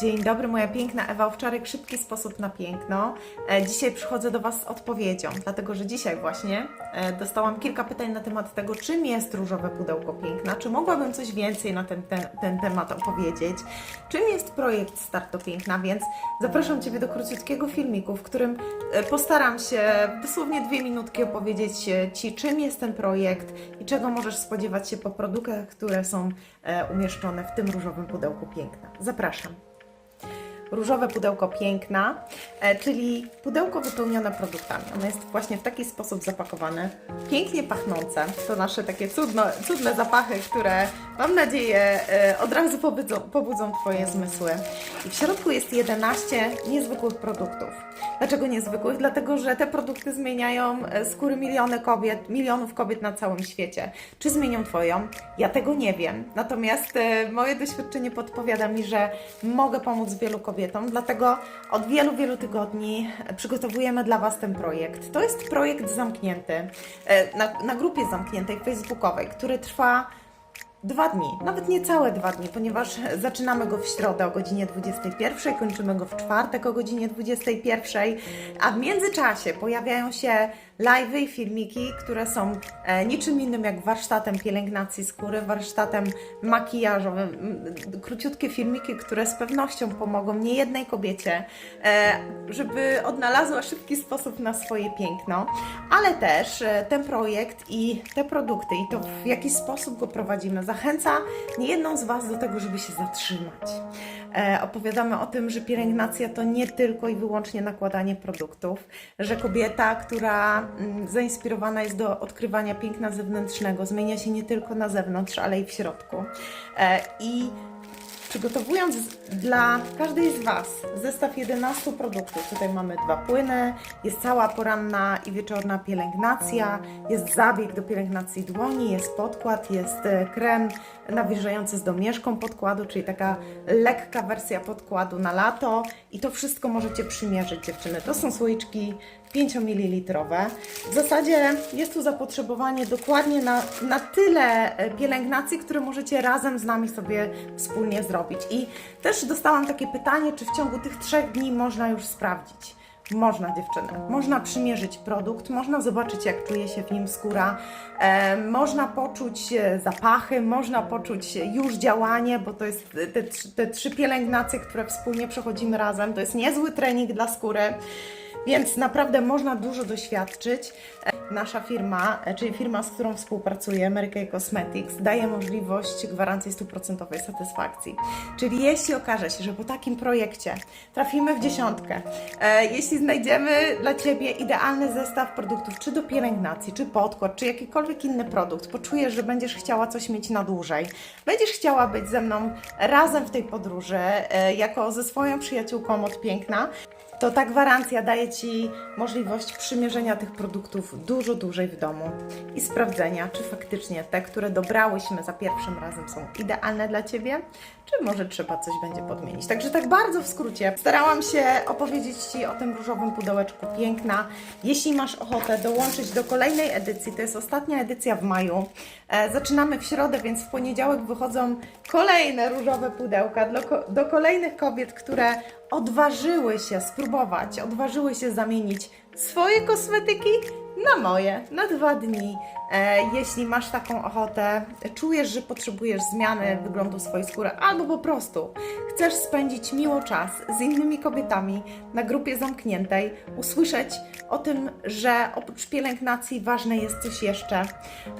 Dzień dobry, moja piękna Ewa Owczarek, szybki sposób na piękno. E, Dzisiaj przychodzę do Was z odpowiedzią, dlatego że dzisiaj właśnie e, dostałam kilka pytań na temat tego, czym jest różowe pudełko piękna, czy mogłabym coś więcej na ten, ten, ten temat opowiedzieć, czym jest projekt Start do Piękna, więc zapraszam Ciebie do króciutkiego filmiku, w którym e, postaram się dosłownie dwie minutki opowiedzieć Ci, czym jest ten projekt i czego możesz spodziewać się po produktach, które są umieszczone w tym różowym pudełku piękna. Zapraszam różowe pudełko piękna, czyli pudełko wypełnione produktami. Ono jest właśnie w taki sposób zapakowane, pięknie pachnące. To nasze takie cudno, cudne zapachy, które mam nadzieję e, od razu pobudzą, pobudzą Twoje zmysły. I w środku jest 11 niezwykłych produktów. Dlaczego niezwykłych? Dlatego, że te produkty zmieniają e, skóry miliony kobiet, milionów kobiet na całym świecie. Czy zmienią Twoją? Ja tego nie wiem. Natomiast e, moje doświadczenie podpowiada mi, że mogę pomóc wielu kobietom, dlatego od wielu, wielu tygodni przygotowujemy dla Was ten projekt. To jest projekt zamknięty, e, na, na grupie zamkniętej facebookowej, który trwa Dwa dni, nawet nie całe dwa dni, ponieważ zaczynamy go w środę o godzinie 21, kończymy go w czwartek o godzinie 21, a w międzyczasie pojawiają się live'y i filmiki, które są e, niczym innym jak warsztatem pielęgnacji skóry, warsztatem makijażowym. M, Króciutkie filmiki, które z pewnością pomogą niejednej kobiecie, e, żeby odnalazła szybki sposób na swoje piękno, ale też e, ten projekt i te produkty i to w jaki sposób go prowadzimy zachęca niejedną z Was do tego, żeby się zatrzymać. Opowiadamy o tym, że pielęgnacja to nie tylko i wyłącznie nakładanie produktów, że kobieta, która mm, zainspirowana jest do odkrywania piękna zewnętrznego, zmienia się nie tylko na zewnątrz, ale i w środku. E, I przygotowując dla każdej z Was zestaw 11 produktów, tutaj mamy dwa płyny, jest cała poranna i wieczorna pielęgnacja, jest zabieg do pielęgnacji dłoni, jest podkład, jest e, krem nawilżający z domieszką podkładu, czyli taka lekka wersja podkładu na lato i to wszystko możecie przymierzyć dziewczyny. To są słoiczki 5 ml. W zasadzie jest tu zapotrzebowanie dokładnie na, na tyle e, pielęgnacji, które możecie razem z nami sobie wspólnie zrobić. I też dostałam takie pytanie, czy w ciągu tych trzech dni można już sprawdzić. Można dziewczyny, można przymierzyć produkt, można zobaczyć jak czuje się w nim skóra, e, można poczuć e, zapachy, można poczuć już działanie, bo to jest te, trzy- te trzy pielęgnacje, które wspólnie przechodzimy razem, to jest niezły trening dla skóry. Więc naprawdę można dużo doświadczyć. Nasza firma, e, czyli firma, z którą współpracuję, Mary Cosmetics, daje możliwość gwarancji stuprocentowej satysfakcji. Czyli jeśli okaże się, że po takim projekcie trafimy w dziesiątkę, e, jeśli znajdziemy dla Ciebie idealny zestaw produktów, czy do pielęgnacji, czy podkład, czy jakikolwiek inny produkt, poczujesz, że będziesz chciała coś mieć na dłużej, będziesz chciała być ze mną razem w tej podróży, e, jako ze swoją przyjaciółką od piękna, to ta gwarancja daje Ci możliwość przymierzenia tych produktów dużo dłużej w domu i sprawdzenia, czy faktycznie te, które dobrałyśmy za pierwszym razem są idealne dla Ciebie, czy może trzeba coś będzie podmienić. Także tak bardzo w skrócie starałam się opowiedzieć Ci o tym różowym pudełeczku piękna. Jeśli masz ochotę dołączyć do kolejnej edycji, to jest ostatnia edycja w maju. E, zaczynamy w środę, więc w poniedziałek wychodzą kolejne różowe pudełka do, do kolejnych kobiet, które odważyły się spróbować, odważyły się zamienić swoje kosmetyki na moje, na dwa dni. E, jeśli masz taką ochotę, czujesz, że potrzebujesz zmiany wyglądu swojej skóry, albo po prostu chcesz spędzić miło czas z innymi kobietami na grupie zamkniętej, usłyszeć o tym, że oprócz pielęgnacji ważne jest coś jeszcze,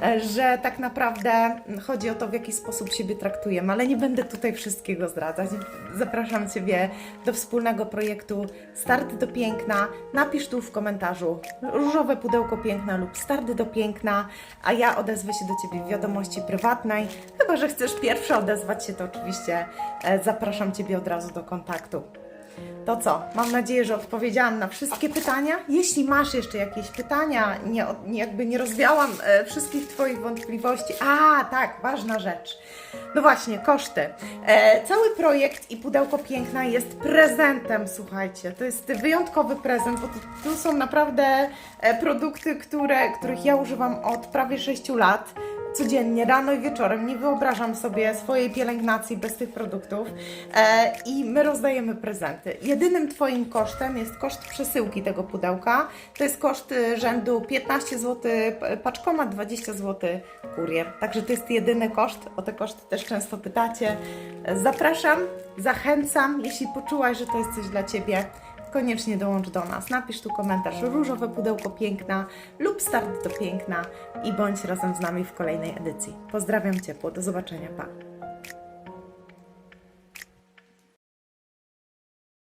e, że tak naprawdę chodzi o to, w jaki sposób siebie traktujemy, ale nie będę tutaj wszystkiego zdradzać. Zapraszam Ciebie do wspólnego projektu Start do Piękna. Napisz tu w komentarzu różowe pudełko piękna lub start do piękna, a ja odezwę się do Ciebie w wiadomości prywatnej. Chyba, że chcesz pierwsza odezwać się, to oczywiście e, zapraszam Ciebie od razu do kontaktu. To co? Mam nadzieję, że odpowiedziałam na wszystkie pytania. Jeśli masz jeszcze jakieś pytania, nie, jakby nie rozwiałam e, wszystkich Twoich wątpliwości. A, tak, ważna rzecz. No właśnie, koszty. E, cały projekt i pudełko piękna jest prezentem, słuchajcie. To jest wyjątkowy prezent, bo tu, tu są naprawdę e, produkty, które, których ja używam od prawie 6 lat codziennie, rano i wieczorem. Nie wyobrażam sobie swojej pielęgnacji bez tych produktów. E, I my rozdajemy prezenty. Jedynym Twoim kosztem jest koszt przesyłki tego pudełka. To jest koszt y, rzędu 15 zł paczkomat, 20 zł kurier. Także to jest jedyny koszt. O te koszty też często pytacie. E, Zapraszam, zachęcam. Jeśli poczułaś, że to jest coś dla Ciebie, koniecznie dołącz do nas. Napisz tu komentarz różowe pudełko piękna lub start do piękna i bądź razem z nami w kolejnej edycji. Pozdrawiam ciepło, do zobaczenia, pa!